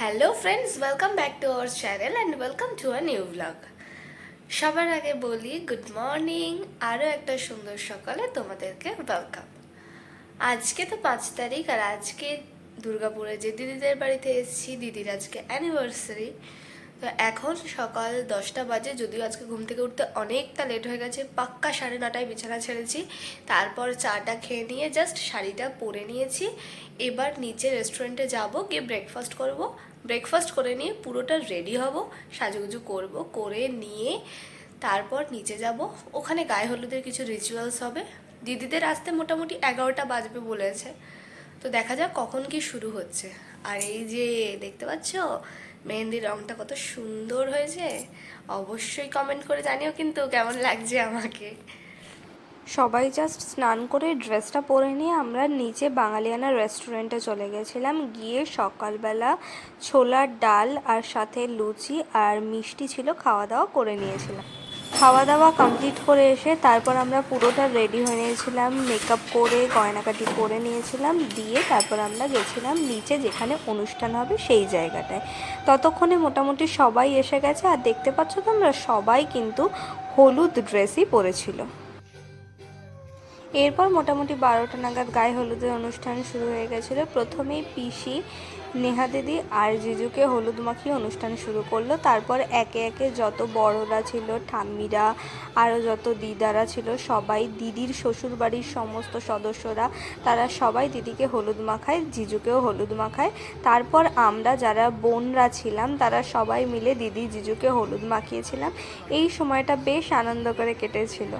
Hello friends welcome back to our channel and welcome to a new blog সবার আগে বলি good morning আরও একটা সুন্দর সকালে তোমাদেরকে ওয়েলকাম আজকে তো পাঁচ তারিখ আর আজকে দুর্গাপুরে যে দিদিদের বাড়িতে এসেছি, দিদির আজকে অ্যানিভার্সারি তো এখন সকাল দশটা বাজে, যদিও আজকে ঘুম থেকে উঠতে অনেকটা লেট হয়ে গেছে, পাক্কা সাড়ে নটায় বিছানা ছেড়েছি। তারপর চাটা খেয়ে নিয়ে জাস্ট শাড়িটা পরে নিয়েছি। এবার নিচে রেস্টুরেন্টে যাব, গিয়ে ব্রেকফাস্ট করব। ব্রেকফাস্ট করে নিয়ে পুরোটা রেডি হব, সাজুগুজু করব, করে নিয়ে তারপর নিচে যাব। ওখানে গায়ে হলুদের কিছু রিচুয়ালস হবে। দিদিদের আসতে মোটামুটি এগারোটা বাজবে বলেছে। তো দেখা যাক কখন কি শুরু হচ্ছে। আর এই যে, দেখতে পাচ্ছ? মেহেন্দির রংটা কত সুন্দর হয়েছে। অবশ্যই কমেন্ট করে জানিও কিন্তু কেমন লাগছে আমাকে। সবাই জাস্ট স্নান করে ড্রেসটা পরে নিয়ে আমরা নিচে বাঙালিয়ানা রেস্টুরেন্টে চলে গেছিলাম। গিয়ে সকালবেলা ছোলার ডাল আর সাথে লুচি আর মিষ্টি ছিল খাওয়া দাওয়া করে নিয়েছিলাম। খাওয়া দাওয়া কমপ্লিট করে এসে তারপর আমরা পুরোটা রেডি হয়ে নিয়েছিলাম। মেকআপ করে গয়নাকাটি করে নিয়েছিলাম, দিয়ে তারপর আমরা গেছিলাম নিচে যেখানে অনুষ্ঠান হবে সেই জায়গাটায়। ততক্ষণে মোটামুটি সবাই এসে গেছে আর দেখতে পাচ্ছ তোমরা সবাই কিন্তু হলুদ ড্রেসই পরেছিল। এরপর মোটামুটি বারোটা নাগাদ গায়ে হলুদের অনুষ্ঠান শুরু হয়ে গেছিল। প্রথমেই পিসি, নেহা দিদি আর জিজুকে হলুদ মাখিয়ে অনুষ্ঠান শুরু করল। তারপর একে একে যত বড়রা ছিল, ঠাম্মিরা আরও যত দিদারা ছিল, সবাই দিদির শ্বশুর বাড়ির সমস্ত সদস্যরা, তারা সবাই দিদিকে হলুদ মাখায়, জিজুকেও হলুদ মাখায়। তারপর আমরা যারা বোনরা ছিলাম, তারা সবাই মিলে দিদি, জিজুকে হলুদ মাখিয়েছিলাম। এই সময়টা বেশ আনন্দ করে কেটেছিল।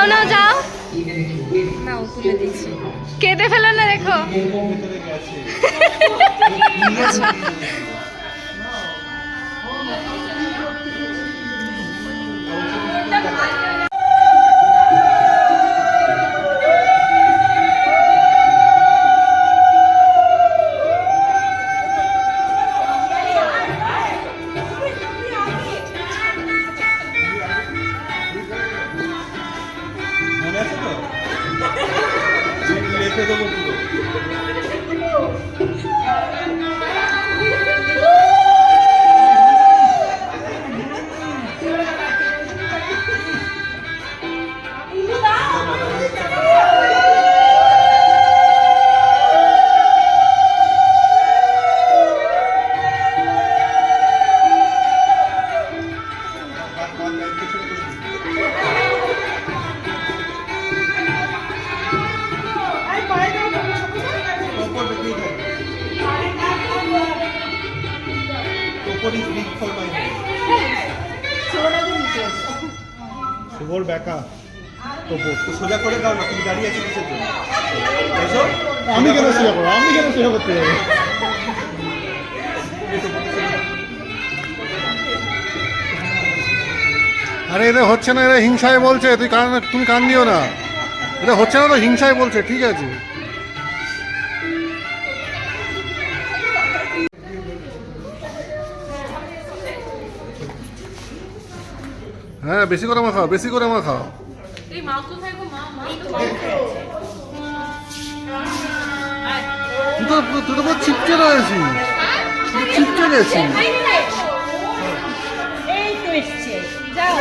নাও নাও যাও। নাও তুলে দিচ্ছি। কেঁদে ফেলো না দেখো। শুভর ব্যাকা তো সোজা করে দাও না তুমি দাঁড়িয়ে আছো কিসের জন্য? আমি কেন সেবা করব? আমি কেন সেবা করতে যাব। আরে এটা হচ্ছে না এরা হিংসায় বলছে। তুই কান তুমি কান দিও না। এটা হচ্ছে না তো হিংসায় বলছে। ঠিক আছে। হ্যাঁ বেশি করে মাখাও বেশি করে মাখাও। এই মা কোথায় গো মা মা তুই তো তুই তো পুরো চিপকে রয়েছিস চিপকে গেছিস এই তো এসছে। যাও।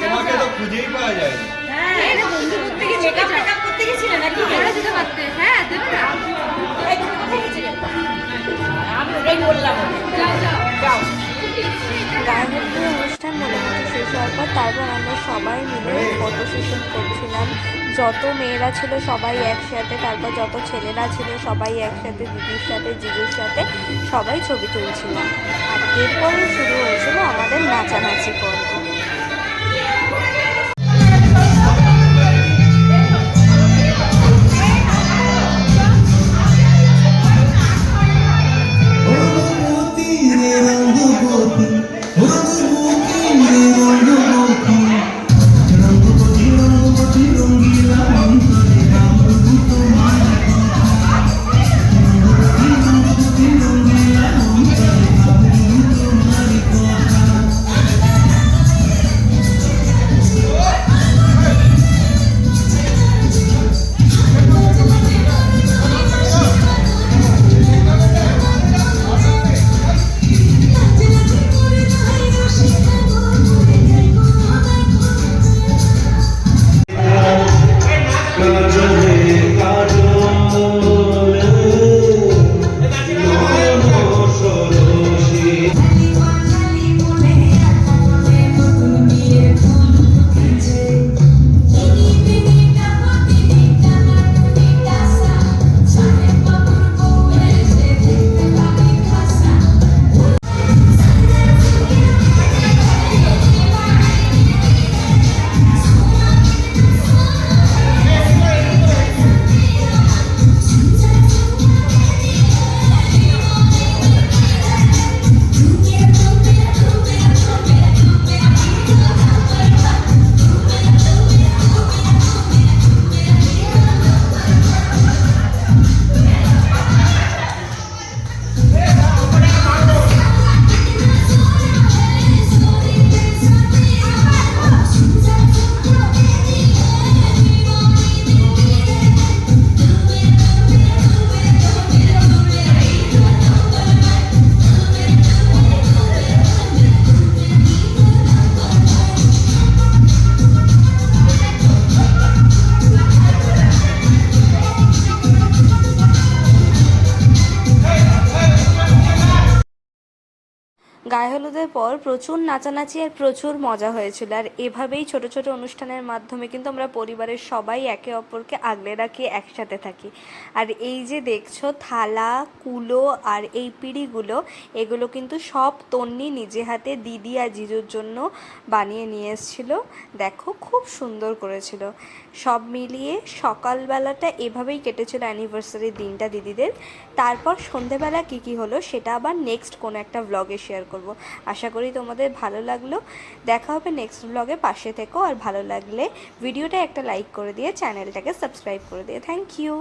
তোমাকে তো খুঁজেই পাওয়া যায়। হ্যাঁ বন্ধু করতে গিয়ে মেকআপ মেকআপ করতে গেছিলে নাকি? ওরা দিতে পারতে। হ্যাঁ দেবে না এই তুমি কোথায় গেছিলে। আমি ওটাই বললাম। যাও যাও যাও। গায়ে হলুদের অনুষ্ঠান মোটামুটি শেষ হওয়ার পর তারপর আমরা সবাই মিলে ফটো সেশন করছিলাম। যত মেয়েরা ছিল সবাই একসাথে, তারপর যত ছেলেরা ছিল সবাই একসাথে, দিদির সাথে, জিজুর সাথে সবাই ছবি তুলছিলাম আর এরপরে শুরু হয়েছিল আমাদের নাচানাচি পর্ব। গায়ে হলুদের পর প্রচুর নাচানাচি আর প্রচুর মজা হয়েছিল। আর এভাবেই ছোট ছোট অনুষ্ঠানের মাধ্যমে কিন্তু আমরা পরিবারের সবাই একে অপরকে আগলে রাখি, একসাথে থাকি। আর এই যে দেখছ, থালা, কুলো আর এই পিঁড়িগুলো, এগুলো কিন্তু সব তন্নি নিজে হাতে দিদি আর জিজুর জন্য বানিয়ে নিয়ে এসেছিল। দেখো, খুব সুন্দর করেছিল। সব মিলিয়ে সকালবেলাটা এভাবেই কেটেছিল অ্যানিভার্সারির দিনটা দিদিদের। তারপর সন্ধেবেলা কী কী হলো, সেটা আবার নেক্সট কোনো একটা ব্লগে শেয়ার করব। আশা করি তোমাদের ভালো লাগল। দেখা হবে নেক্সট ব্লগে পাশে থেকো আর ভালো লাগলে ভিডিওটা একটা লাইক করে দিয়ে চ্যানেলটাকে সাবস্ক্রাইব করে দিয়ে। Thank you